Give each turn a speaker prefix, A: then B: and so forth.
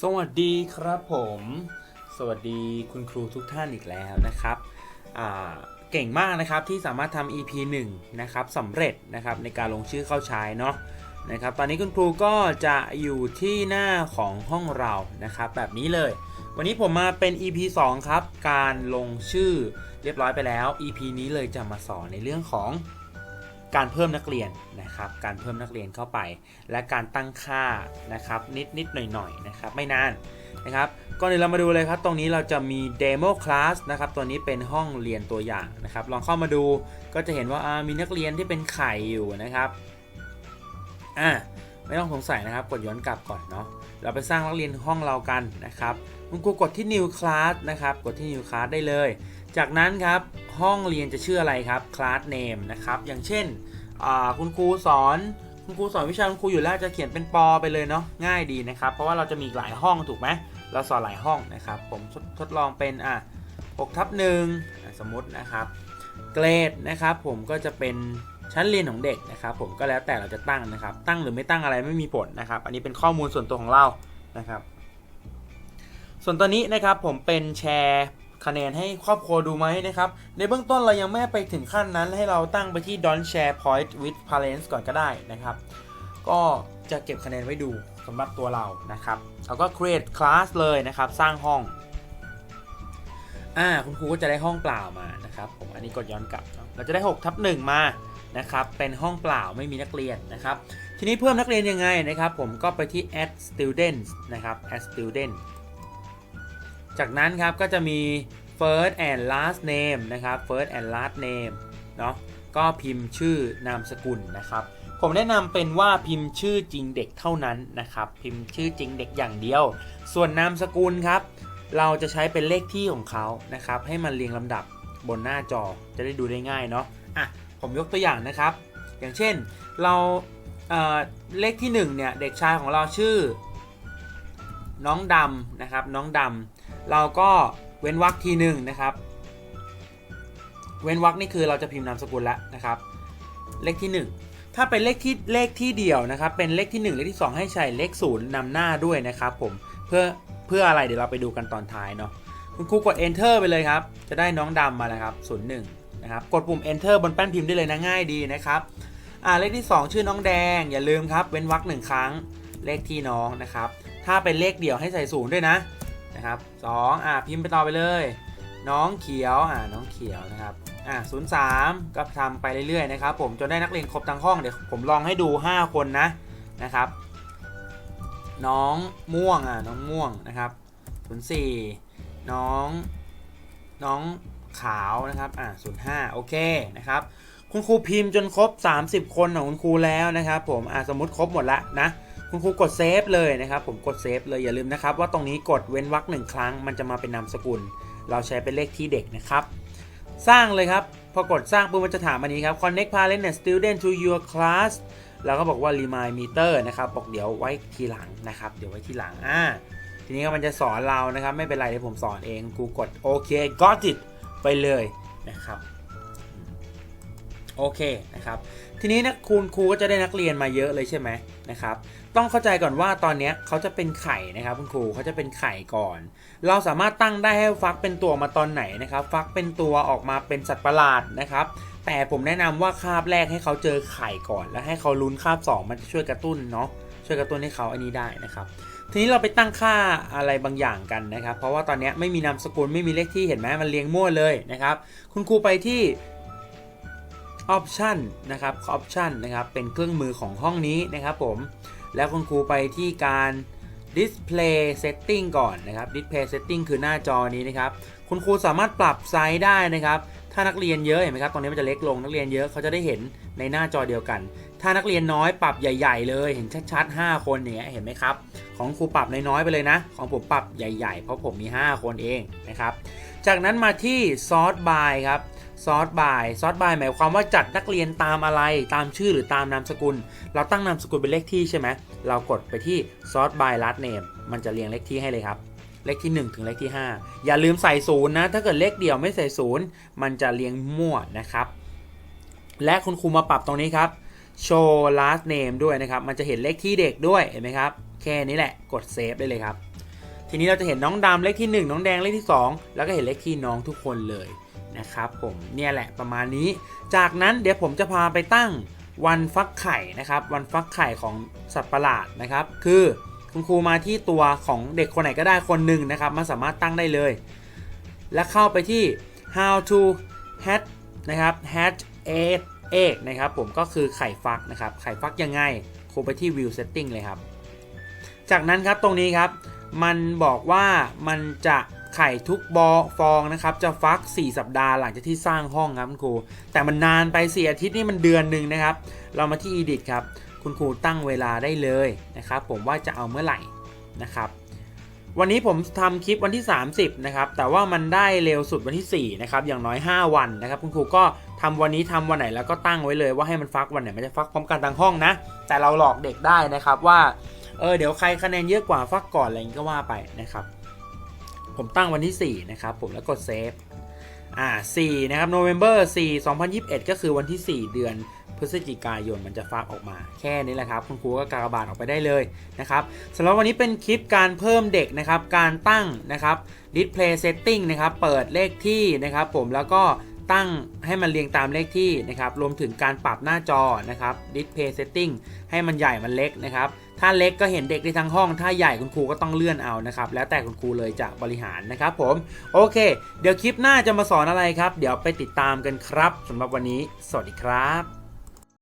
A: สวัสดีครับผม สวัสดีคุณครูทุกท่านอีกแล้วนะครับเก่งมากนะครับที่สามารถทำ EP 1นะครับสำเร็จนะครับในการลงชื่อเข้าใช้เนาะนะครับ ตอนนี้คุณครูก็จะอยู่ที่หน้าของห้องเรานะครับ แบบนี้เลย วันนี้ผมมาเป็น EP 2 ครับ การลงชื่อเรียบร้อยไปแล้ว EP นี้เลยจะมาสอนในเรื่องของ การเพิ่มนักเรียนนะครับ การเพิ่มนักเรียนเข้าไป และการตั้งค่านะครับนิดนิดหน่อยหน่อยๆนะครับไม่นานนะครับก่อนอื่นเรามาดูเลยครับ ตรงนี้เราจะมีเดโมคลาสนะครับ ตัวนี้เป็นห้องเรียนตัวอย่างนะครับ ลองเข้ามาดูก็จะเห็นว่าอ่ามีนักเรียนที่เป็นไข่อยู่นะครับอ่าไม่ต้องสงสัยนะครับกดย้อนกลับก่อนเนาะเราไปสร้างนักเรียนห้องเรากันนะครับคุณครูกดที่ new class นะครับ กดที่ new class ได้เลย จากนั้นครับ ห้องเรียนจะชื่ออะไรครับ class name นะครับ อย่างเช่นคุณครูสอนคุณครูสอนวิชาคุณครูอยู่แล้วจะเขียนเป็นปอไปเลยเนาะง่ายดีนะครับ เพราะว่าเราจะมีหลายห้องถูกไหมเราสอนหลายห้องนะครับ ผมทดทดลองเป็นอะ6ทับหนึ่งสมมตินะครับเกรดนะครับผมก็จะเป็นชั้นเรียนของเด็กนะครับ ผมก็แล้วแต่เราจะตั้งนะครับ ตั้งหรือไม่ตั้งอะไรไม่มีผลนะครับ อันนี้เป็นข้อมูลส่วนตัวของเรานะครับ ส่วนตอนนี้นะครับผมเป็นแชร์ คะแนนให้ครอบครัวดูไหมนะครับ ในเบื้องต้นเรายังไม่ไปถึงขั้นนั้นให้เราตั้งไปที่ don't share point with parents ก่อนก็ได้นะครับ ก็จะเก็บคะแนนไว้ดูสำหรับตัวเรานะครับเราก็ create class เลยนะครับ สร้างห้องอ่าคุณครูก็จะได้ห้องเปล่ามานะครับ ผมอันนี้กดย้อนกลับเราจะได้6ทับ1มานะครับเป็นห้องเปล่าไม่มีนักเรียนนะครับ ทีนี้เพิ่มนักเรียนยังไงนะครับ ผมก็ไปที่ add students นะครับ add Students จากนั้นครับก็จะมี first and last name นะครับ first and last name เนาะก็พิมพ์ชื่อนามสกุลนะครับ ผมแนะนำเป็นว่าพิมพ์ชื่อจริงเด็กเท่านั้นนะครับ พิมพ์ชื่อจริงเด็กอย่างเดียว ส่วนนามสกุลครับ เราจะใช้เป็นเลขที่ของเขานะครับ ให้มันเรียงลำดับบนหน้าจอจะได้ดูได้ง่ายเนาะอะผมยกตัวอย่างนะครับ อย่างเช่นเราเเลขที่หนึ่งเนี่ยเด็กชายของเราชื่อ น้องดำนะครับ น้องดำ เราก็เว้นวรรคทีหนึ่งนะครับ เว้นวรรคนี่คือเราจะพิมพ์นามสกุลแล้วนะครับ เลขที่ 1 ถ้าเป็นเลขที่เลขที่เดียวนะครับ เป็นเลขที่ 1 เลขที่ 2 ให้ใช้เลขศูนย์นำหน้าด้วยนะครับผมเพื่อเพื่ออะไรเดี๋ยวเราไปดูกันตอนท้ายเนาะคุณครูกด enter ไปเลยครับ จะได้น้องดำมาแล้วครับ01นะครับกดปุ่ม enter บนแป้นพิมพ์ได้เลยนะง่ายดีนะครับอ่าเลขที่ 2 ชื่อน้องแดงอย่าลืมครับ เว้นวรรคหนึ่งครั้งเลขที่น้องนะครับ ถ้าเป็นเลขเดี่ยวให้ใส่ศูนย์ด้วยนะ นะครับสองอ่าพิมพ์ไปต่อไปเลย น้องเขียวอ่าน้องเขียวนะครับอ่าศูนย์สามก็ทำไปเรื่อยๆนะครับผมจนได้นักเรียนครบทั้งห้องเดี๋ยวผมลองให้ดู 5 คนนะนะครับ น้องม่วงอ่าน้องม่วงนะครับศูนย์สี่น้องน้องขาวนะครับอ่าศูนย์ห้าโอเคนะครับคุณครูพิมพ์จนครบ 30 คนของคุณครูแล้วนะครับผมอ่าสมมติครบหมดละนะ คุณครูกดเซฟเลยนะครับผมกดเซฟเลยอย่าลืมนะครับว่าตรงนี้กดเว้นวรรคหนึ่งครั้งมันจะมาเป็นนามสกุล เราใช้เป็นเลขที่เด็กนะครับ สร้างเลยครับ พอกดสร้างปุ๊บมันจะถามอันนี้ครับ connect parent and student to your class แล้วก็บอกว่า remind meter นะครับบอกเดี๋ยวไว้ทีหลังนะครับ เดี๋ยวไว้ทีหลังอ่าทีนี้ก็มันจะสอนเรานะครับ ไม่เป็นไรเดี๋ยวผมสอนเองกูกดโอเค got it ไปเลยนะครับ โอเคนะครับ ทีนี้นะคุณครูก็จะได้นักเรียนมาเยอะเลยใช่ไหมนะครับ ต้องเข้าใจก่อนว่าตอนนี้เขาจะเป็นไข่นะครับคุณครูเขาจะเป็นไข่ก่อน เราสามารถตั้งได้ให้ฟักเป็นตัวมาตอนไหนนะครับ ฟักเป็นตัวออกมาเป็นสัตว์ประหลาดนะครับ แต่ผมแนะนำว่าคาบแรกให้เขาเจอไข่ก่อน แล้วให้เขาลุ้นคาบสองมันจะช่วยกระตุ้นเนาะช่วยกระตุ้นให้เขาอันนี้ได้นะครับทีนี้เราไปตั้งค่าอะไรบางอย่างกันนะครับ เพราะว่าตอนนี้ไม่มีนามสกุลไม่มีเลขที่เห็นไหมมันเรียงมั่วเลยนะครับ คุณครูไปที่ Option นะครับ Option นะครับเป็นเครื่องมือของห้องนี้นะครับผมแล้วคุณครูไปที่การ Display Setting ก่อนนะครับ Display Setting คือหน้าจอนี้นะครับ คุณครูสามารถปรับไซส์ได้นะครับ ถ้านักเรียนเยอะเห็นไหมครับ ตรงนี้มันจะเล็กลงนักเรียนเยอะเขาจะได้เห็นในหน้าจอเดียวกัน ถ้านักเรียนน้อยปรับใหญ่ ๆ เลย เห็นชัดๆ 5 คนอย่างเงี้ยเห็นไหมครับ ของครูปรับน้อยๆไปเลยนะ ของผมปรับใหญ่ ๆ เพราะผมมี 5 คนเองนะครับ จากนั้นมาที่ Sort by ครับ ซอสบายซอสบายหมายความว่าจัดนักเรียนตามอะไร ตามชื่อหรือตามนามสกุล เราตั้งนามสกุลเป็นเลขที่ใช่ไหมเรากดไปที่ซอสบายลัดเนมมันจะเรียงเลขที่ให้เลยครับ เลขที่ 1 ถึงเลขที่ 5 อย่าลืมใส่ศูนย์นะ ถ้าเกิดเลขเดียวไม่ใส่ศูนย์มันจะเรียงมั่วนะครับ และคุณครูมาปรับตรงนี้ครับ show last name ด้วยนะครับ มันจะเห็นเลขที่เด็กด้วย เห็นไหมครับ แค่นี้แหละ กดเซฟได้เลยครับ ทีนี้เราจะเห็นน้องดำเลขที่ 1 น้องแดงเลขที่ 2 แล้วก็เห็นเลขที่น้องทุกคนเลย นะครับผมเนี่ยแหละประมาณนี้ จากนั้นเดี๋ยวผมจะพาไปตั้งวันฟักไข่นะครับ วันฟักไข่ของสัตว์ประหลาดนะครับ คือคุณครูมาที่ตัวของเด็กคนไหนก็ได้คนหนึ่งนะครับมันสามารถตั้งได้เลย และเข้าไปที่ how to hatch นะครับ hatch egg egg นะครับผมก็คือไข่ฟักนะครับ ไข่ฟักยังไงครูไปที่ view setting เลยครับ จากนั้นครับตรงนี้ครับ มันบอกว่ามันจะ ไข่ทุกบอฟองนะครับจะฟัก 4 สัปดาห์หลังจากที่สร้างห้องครับคุณครู แต่มันนานไป4อาทิตย์นี่มันเดือนหนึ่งนะครับ เรามาที่ edit ครับ คุณครูตั้งเวลาได้เลยนะครับ ผมว่าจะเอาเมื่อไหร่นะครับ วันนี้ผมทำคลิปวันที่ 30 นะครับ แต่ว่ามันได้เร็วสุดวันที่ 4 นะครับ อย่างน้อย 5 วันนะครับ คุณครูก็ทำวันนี้ทำวันไหนแล้วก็ตั้งไว้เลยว่าให้มันฟักวันไหนมันจะฟักพร้อมกันทั้งห้องนะ แต่เราหลอกเด็กได้นะครับว่าเออเดี๋ยวใครคะแนนเยอะกว่าฟักก่อนอะไรอย่างนี้ก็ว่าไปนะครับ ผมตั้งวันที่ 4 นะครับ ผมแล้วกดเซฟอ่า4นะครับ November 4 2021 ก็คือวันที่ 4 เดือนพฤศจิกายนมันจะฟักออกมา แค่นี้แหละครับ คุณครูก็กากบาทออกไปได้เลยนะครับสำหรับวันนี้เป็นคลิปการเพิ่มเด็กนะครับ การตั้งนะครับ display setting นะครับ เปิดเลขที่นะครับ ผมแล้วก็ ตั้งให้มันเรียงตามเลขที่นะครับ รวมถึงการปรับหน้าจอนะครับ display setting ให้มันใหญ่มันเล็กนะครับ ถ้าเล็กก็เห็นเด็กได้ทั้งห้อง ถ้าใหญ่คุณครูก็ต้องเลื่อนเอานะครับ แล้วแต่คุณครูเลยจะบริหารนะครับผม โอเค เดี๋ยวคลิปหน้าจะมาสอนอะไรครับ เดี๋ยวไปติดตามกันครับสำหรับวันนี้ สวัสดีครับ